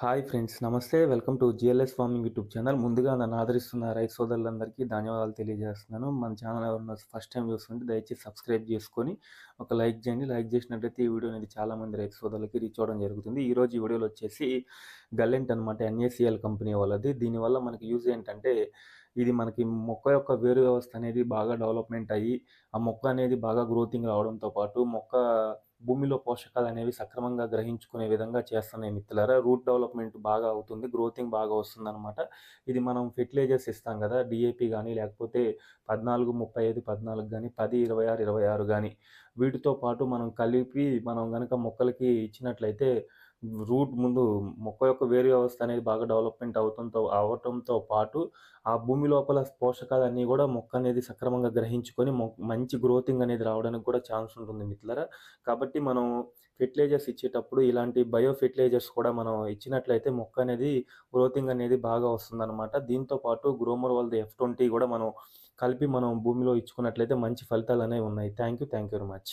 Hi friends నమస్తే. Welcome to GLS farming YouTube channel. ముందుగా నన్ను ఆదరిస్తున్న రైతు సోదరులందరికీ ధన్యవాదాలు తెలియజేస్తున్నాను. మన ఛానల్ ఎవరన్నా ఫస్ట్ టైం చూస్తుంటే దయచేసి సబ్స్క్రైబ్ చేసుకొని ఒక లైక్ చేయండి. లైక్ చేసినట్లయితే ఈ వీడియో అనేది చాలా మంది రైతు సోదరులకి రీచ్ అవ్వడం జరుగుతుంది. ఈరోజు ఈ వీడియోలో వచ్చేసి గల్లెంట్ అనమాట ఎన్ఏసిఎల్ కంపెనీ వాళ్ళది. దీనివల్ల మనకి యూజ్ ఏంటంటే ఇది మనకి మొక్క యొక్క వేరు వ్యవస్థ అనేది బాగా డెవలప్మెంట్ అయ్యి ఆ మొక్క అనేది బాగా గ్రోతింగ్ రావడంతో పాటు మొక్క భూమిలో పోషకాలు అనేవి సక్రమంగా గ్రహించుకునే విధంగా చేస్తున్నాయి మిత్రులారా. రూట్ డెవలప్మెంట్ బాగా అవుతుంది గ్రోతింగ్ బాగా వస్తుంది అనమాట ఇది మనం ఫెర్టిలైజర్స్ ఇస్తాం కదా డిఏపి కానీ లేకపోతే పద్నాలుగు ముప్పై ఐదు పద్నాలుగు కానీ పది ఇరవై ఆరు ఇరవై ఆరు కానీ వీటితో పాటు మనం కలిపి మనం కనుక మొక్కలకి ఇచ్చినట్లయితే రూట్ ముందు మొక్క యొక్క వేరు వ్యవస్థ అనేది బాగా డెవలప్మెంట్ అవుతుంతో అవటంతో పాటు ఆ భూమి లోపల పోషకాలన్నీ కూడా మొక్క అనేది సక్రమంగా గ్రహించుకొని మంచి గ్రోతింగ్ అనేది రావడానికి కూడా ఛాన్స్ ఉంటుంది మిత్రులరా. కాబట్టి మనం ఫెర్టిలైజర్స్ ఇచ్చేటప్పుడు ఇలాంటి బయో ఫెర్టిలైజర్స్ కూడా మనం ఇచ్చినట్లయితే మొక్క అనేది గ్రోతింగ్ అనేది బాగా వస్తుందన్నమాట. దీంతో పాటు గ్రోమర్ వాళ్ళది ఎఫ్ ట్వంటీ కూడా మనం కలిపి మనం భూమిలో ఇచ్చుకున్నట్లయితే మంచి ఫలితాలు అనేవి ఉన్నాయి. Thank you thank you very much.